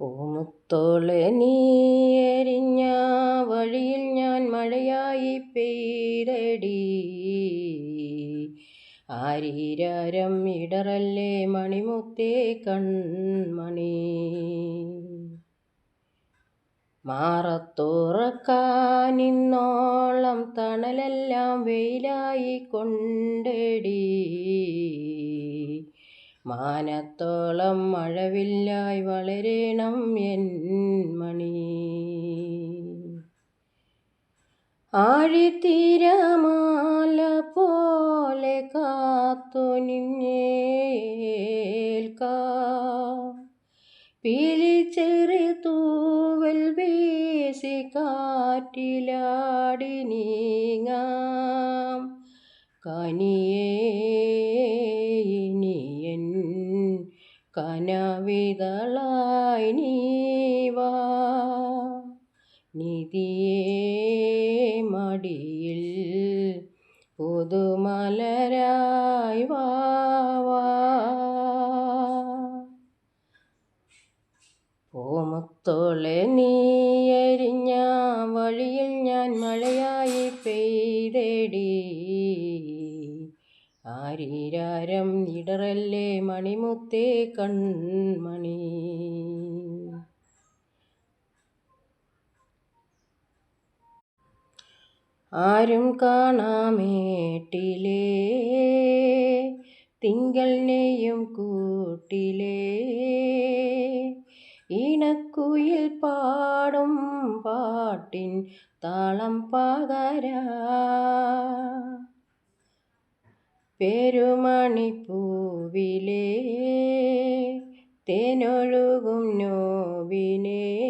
പൂമുത്തോളെ നീ എരിഞ്ഞ വഴിയിൽ ഞാൻ മഴയായി പെയ്തടി. ആരീരാരം ഇടറല്ലേ മണിമുത്തേ കൺമണി. മാറത്തുറക്കാനിന്നോളം തണലെല്ലാം വെയിലായി കൊണ്ടടി. മാനത്തോളം മഴവില്ലായി വളരണം എൻ മണി. ആഴിത്തീരമാല പോലെ കാത്തു നിന്നേൽക്കാ. പീലിച്ചെറി ആരീരാരം ഇടറല്ലേ മണിമുത്തേ കൺമണി. ആരും കാണാമേട്ടിലേ തിങ്കൾ നെയ്യും കൂട്ടിലേ. ഇണക്കുയിൽ പാടും പാട്ടിൻ താളം പകരാ. പെരുമണിപ്പൂവിലേ തേനൊഴുകും നോവിനെ.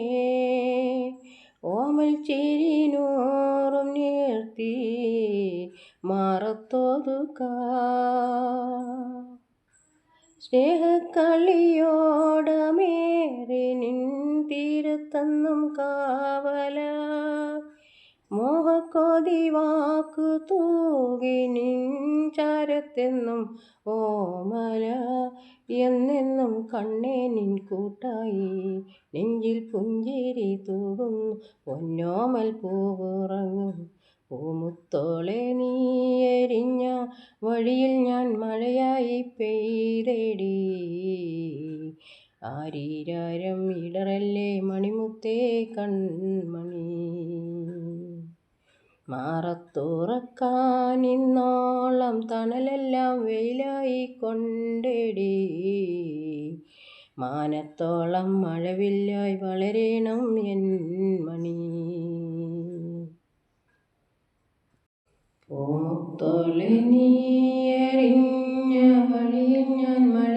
ഓമൽ ചിരി നൂറും നിർത്തി മാറത്തോതുക സ്നേഹക്കളിയോടമേറി നിൻ തീരത്തന്നും കാവല. മോഹക്കൊതി വാക്കു തൂകി നിഞ്ചാരത്തെന്നും ഓമല എന്നെന്നും കണ്ണേ നിൻ കൂട്ടായി. നെഞ്ചിൽ പുഞ്ചിരി തൂകുന്നു പൊന്നോമൽ പൂവുറങ്ങും. പൂമുത്തോളെ നീ എരിഞ്ഞ വഴിയിൽ ഞാൻ മഴയായി പെയ്തേടി. ആരീരാരം ഇടറല്ലേ മണിമുത്തേ കൺമണി. മാറത്തുറക്കാനിന്നോളം തണലെല്ലാം വെയിലായി കൊണ്ടടി മാനത്തോളം മഴവില്ലായി വളരണം എൻ മണി. പൂമുത്തോളെ നീ എറിഞ്ഞ വഴിയിൽ ഞാൻ മഴയായി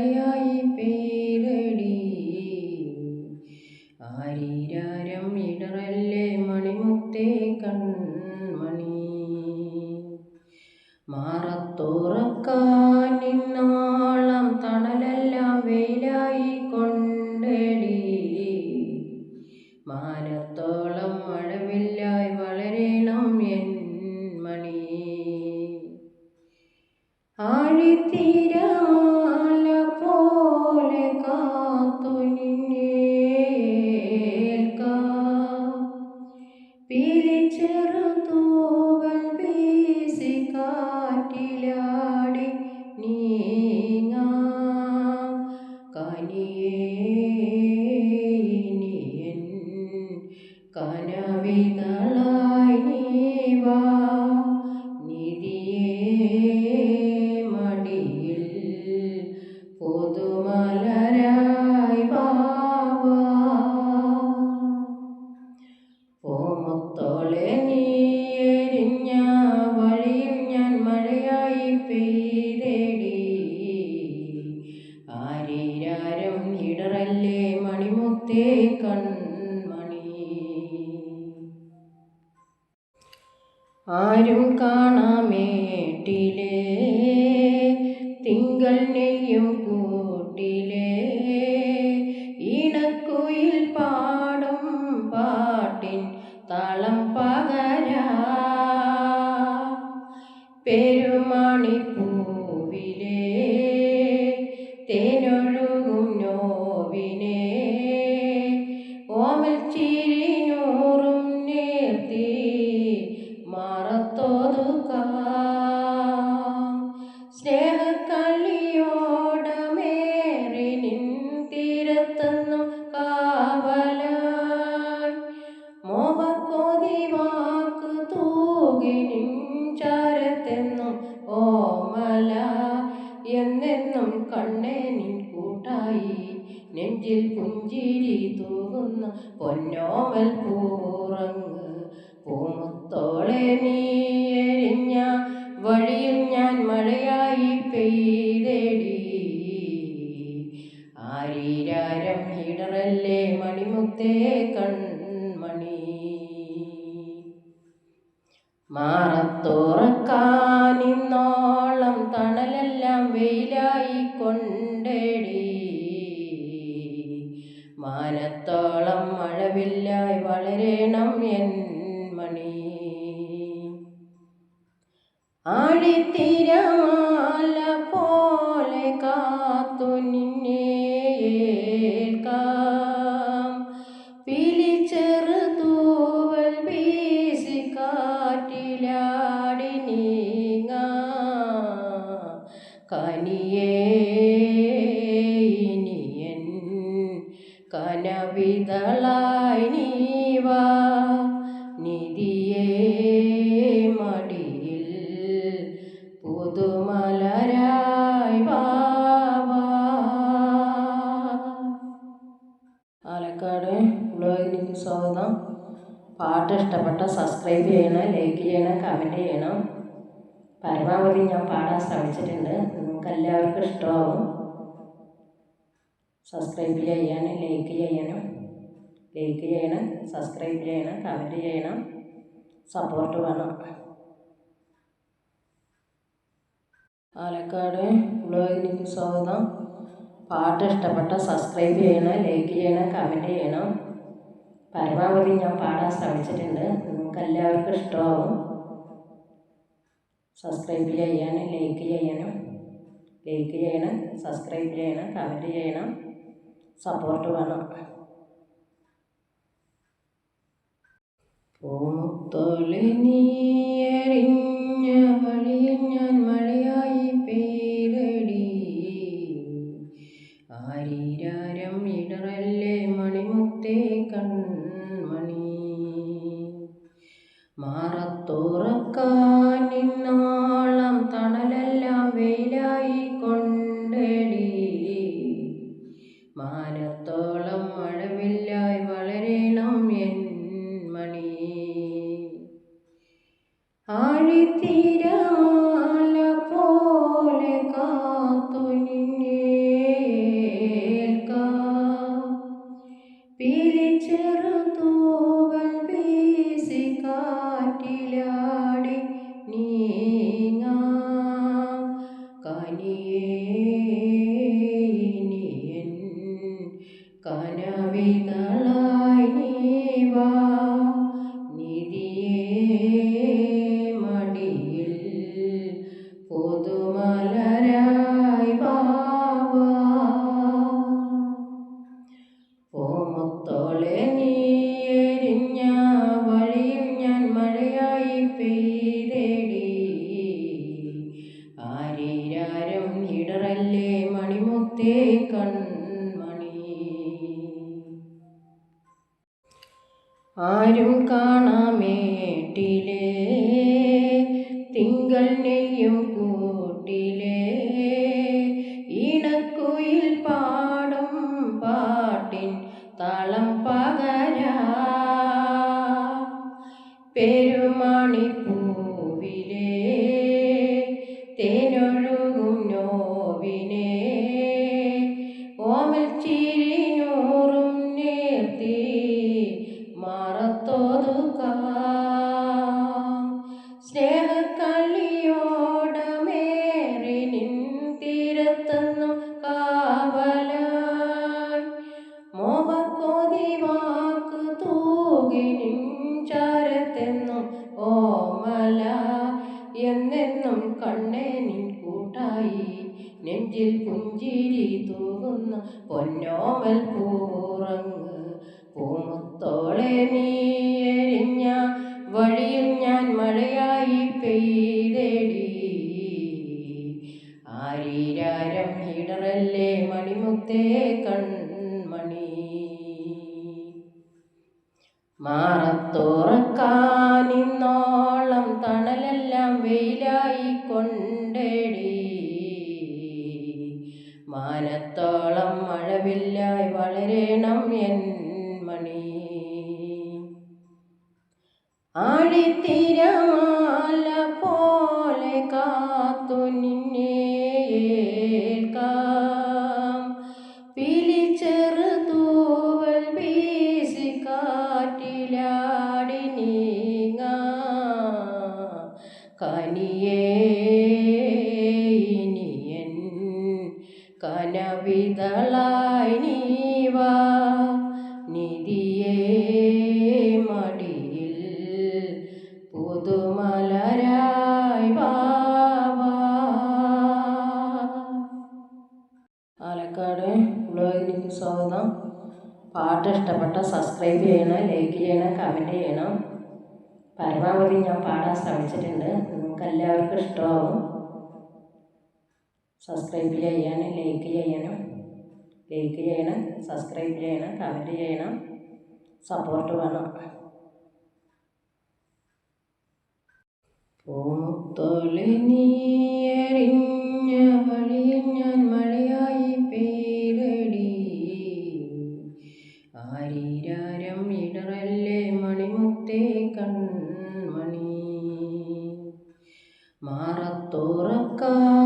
പെരുമണിപ്പൂവിലേ തേനൊഴുകും നോവിനെ. പൂമുത്തോളെ സബ്സ്ക്രൈബ് ചെയ്യണം ലൈക്ക് ചെയ്യണം കമന്റ് ചെയ്യണം. പരമാവധി ഞാൻ പാടാൻ ശ്രമിച്ചിട്ടുണ്ട്. നിങ്ങൾക്ക് എല്ലാവർക്കും ഇഷ്ടമാവും. സബ്സ്ക്രൈബ് ചെയ്യാനും ലൈക്ക് ചെയ്യണം ലൈക്ക് ചെയ്യണം സബ്സ്ക്രൈബ് ചെയ്യണം കമന്റ് ചെയ്യണം. സപ്പോർട്ട് വേണം. പാലക്കാട് ബ്ലോഗിലേക്ക് സ്വാഗതം. പാട്ട് ഇഷ്ടപ്പെട്ട സബ്സ്ക്രൈബ് ചെയ്യണം ലൈക്ക് ചെയ്യണം കമന്റ് ചെയ്യണം. പരമാവധി ഞാൻ പാടാൻ ശ്രമിച്ചിട്ടുണ്ട്. നിങ്ങൾക്ക് എല്ലാവർക്കും ഇഷ്ടമാവും. സബ്സ്ക്രൈബ് ചെയ്യാനും ലൈക്ക് ചെയ്യണം ലൈക്ക് ചെയ്യണം സബ്സ്ക്രൈബ് ചെയ്യണം കമന്റ് ചെയ്യണം സപ്പോർട്ട് വേണം. പൂമുത്തോളി നീ തിങ്കൾ തൂകി ചാരത്തെന്നും ഓമല എന്നെന്നും കണ്ണേ നിൻ കൂട്ടായി. നെഞ്ചിൽ പുഞ്ചിരി തൂകുന്ന പൊന്നോമൽ പൂറങ്ങ്. പൂമുത്തോളെ നീ വേണം എൻ മണി. ആഴിത്തിരമാ പാലക്കാട് ബ്ലോഗിലേക്ക് സ്വാഗതം. പാട്ട് ഇഷ്ടപ്പെട്ട സബ്സ്ക്രൈബ് ചെയ്യണം ലൈക്ക് ചെയ്യണം കമന്റ് ചെയ്യണം. പരമാവധി ഞാൻ പാടാൻ ശ്രമിച്ചിട്ടുണ്ട്. നിങ്ങൾക്ക് എല്ലാവർക്കും ഇഷ്ടമാകും സബ്സ്ക്രൈബ് ചെയ്യാനും ലൈക്ക് ചെയ്യണം ലൈക്ക് ചെയ്യണം സബ്സ്ക്രൈബ് ചെയ്യണം കമന്റ് ചെയ്യണം. സപ്പോർട്ട് വേണം. പൂത്തൊളി നീയ का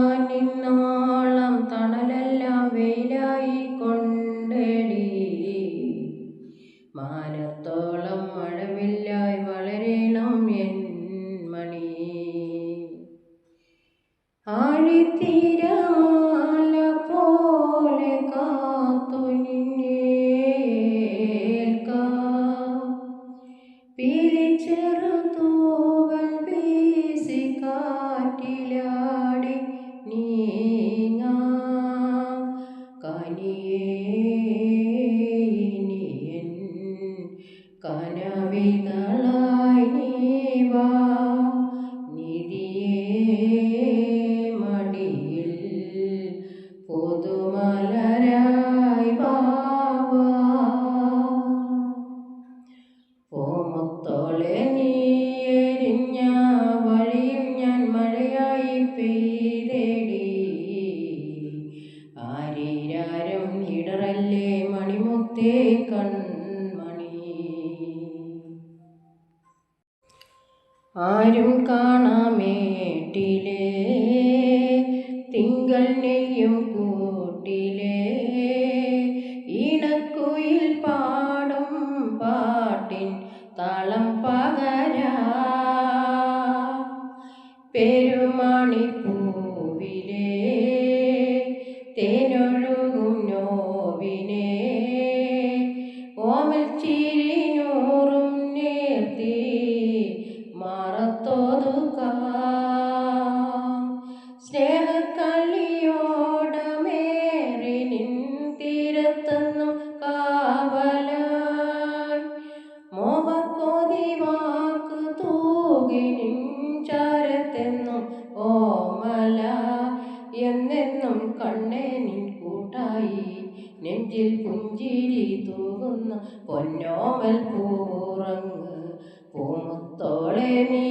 താളം പകരാ. പെരുമണിപ്പൂ പൊന്നോമൽ പൂറങ്ങ് പൂമുത്തോളെ നീ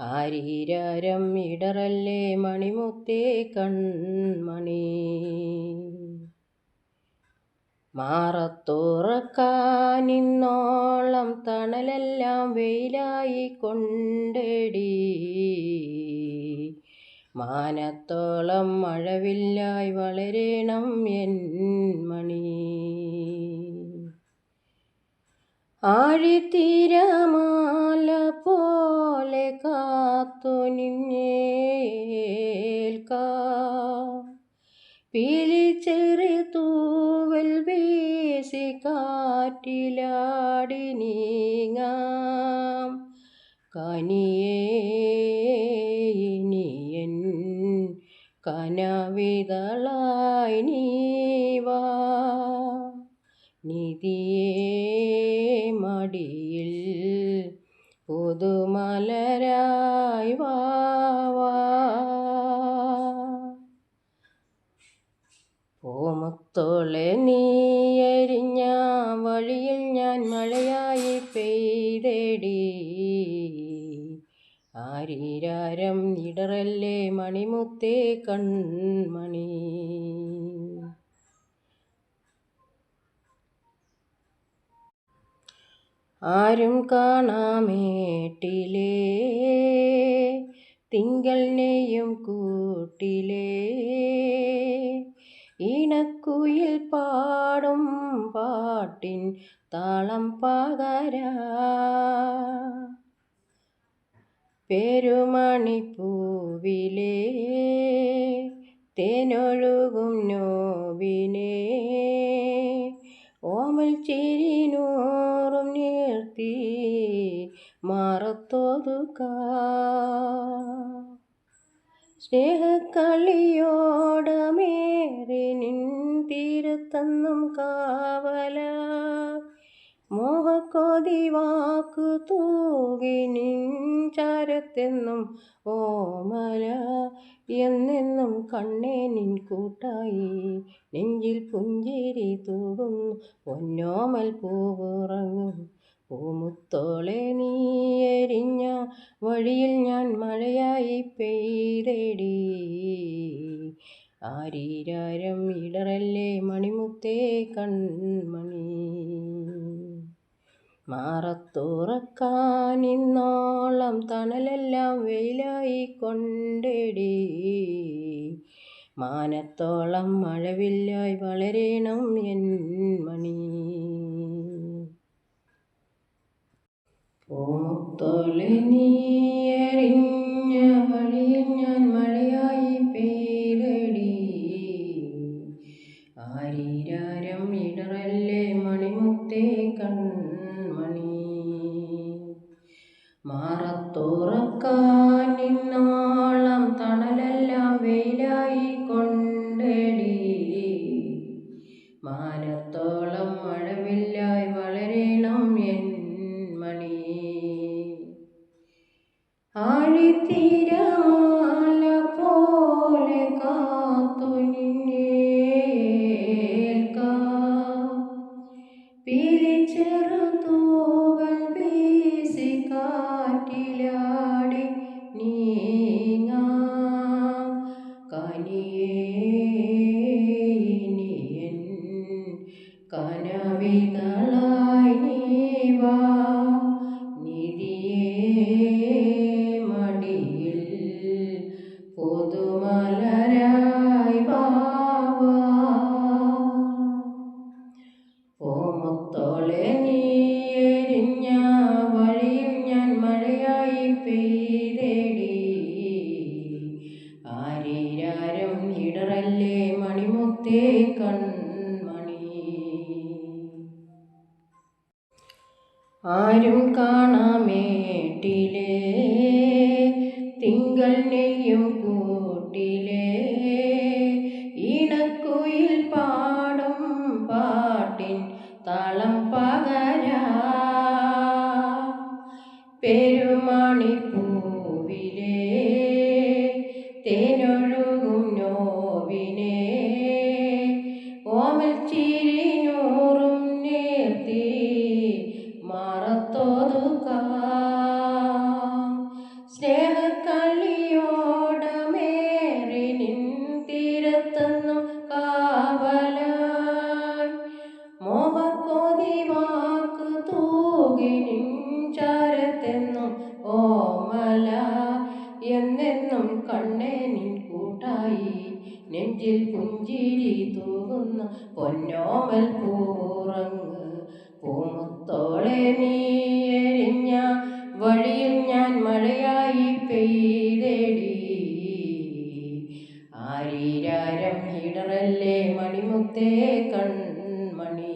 ആരീരാരം ഇടറല്ലേ മണിമുത്തേ കൺമണി. മാറത്തുറക്കാനിന്നോളം തണലെല്ലാം വെയിലായി കൊണ്ടടി. മാനത്തോളം മഴവില്ലായി വളരണം എൻ മണി. ആഴിത്തീരമാല പോലെ കാത്തു നിന്നേൽക്കാം. തൂവൽ വീശി കാറ്റിലാടി നീങ്ങാം. കനിയേ ഇനിയൻ കനവിതളായി നീവാ പുതുമലരായി വാവാ നീ നീയരിഞ്ഞ വഴിയിൽ ഞാൻ മഴയായി പെയ്തേടി. ആരീരാരം ഇടറല്ലേ മണിമുത്തേ കൺമണി. ആരും കാണാമേട്ടിലേ. തിങ്കൾ നെയ്യും കൂട്ടിലേ. ഇണക്കുയിൽ പാടും പാട്ടിൻ താളം പകരാ. പെരുമണിപ്പൂവിലേ. തേനൊഴുകും നോവിനേ. ഓമൽ ചിരി നൂറും നീർത്തി മാറത്തോതുക. നിൻ തീരത്തന്നും കാവല. മോഹക്കൊതി വാക്കു തൂകി നിൻ ചാരത്തെന്നും ഓമല. എന്നെന്നും കണ്ണേ നിൻ കൂട്ടായി നെഞ്ചിൽ പുഞ്ചിരി തൂകുന്നു. പൊന്നോമൽ പൂവുറങ്ങും പൂമുത്തോളെ നീ എരിഞ്ഞ വഴിയിൽ ഞാൻ മഴയായി പെയ്തേടി. ആരീരാരം ഇടറല്ലേ മണിമുത്തേ കൺമണി. മാറത്തുറക്കാനിന്നോളം തണലെല്ലാം വെയിലായി കൊണ്ടേടി. മാനത്തോളം മഴവില്ലായി വളരണം എൻ മണി. പൂമുത്തോളെ നീ ആഴിത്തീരമാല പോലെ കാത്തു ഹിടറല്ലേ മണിമുത്തേ കൺമണി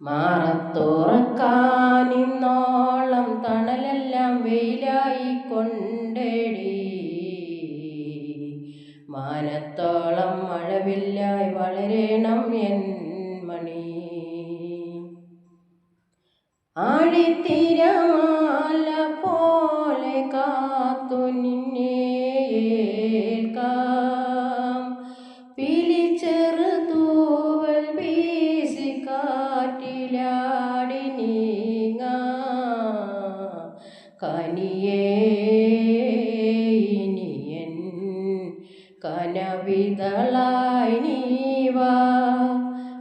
മാറത്തോറക്കാനിന്നോളം തണലെല്ലാം വെയിലായി കൊണ്ടേടി. മാനത്തോളം മഴവില്ലായി വളരണം എൻ മണി. ആഴിത്തിരമാല കനവിതളായി നീവാ.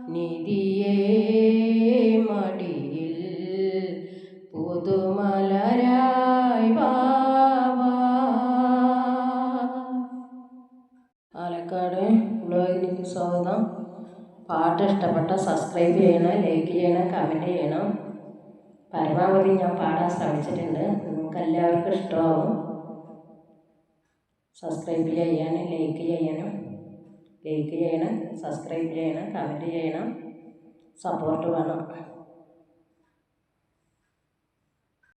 നിധിയേ മടിയിൽ പുതുമലരായി വാവാ. ബ്ലോഗിലേക്ക് സ്വാഗതം. പാട്ട് ഇഷ്ടപ്പെട്ട സബ്സ്ക്രൈബ് ചെയ്യണം ലൈക്ക് ചെയ്യണം കമന്റ് ചെയ്യണം. പരമാവധി ഞാൻ പാടാൻ ശ്രമിച്ചിട്ടുണ്ട്. നിങ്ങൾക്ക് എല്ലാവർക്കും ഇഷ്ടമാവും. സബ്സ്ക്രൈബ് ചെയ്യാനും ലൈക്ക് ചെയ്യണം ലൈക്ക് ചെയ്യണം സബ്സ്ക്രൈബ് ചെയ്യണം കമന്റ് ചെയ്യണം സപ്പോർട്ട് വേണം.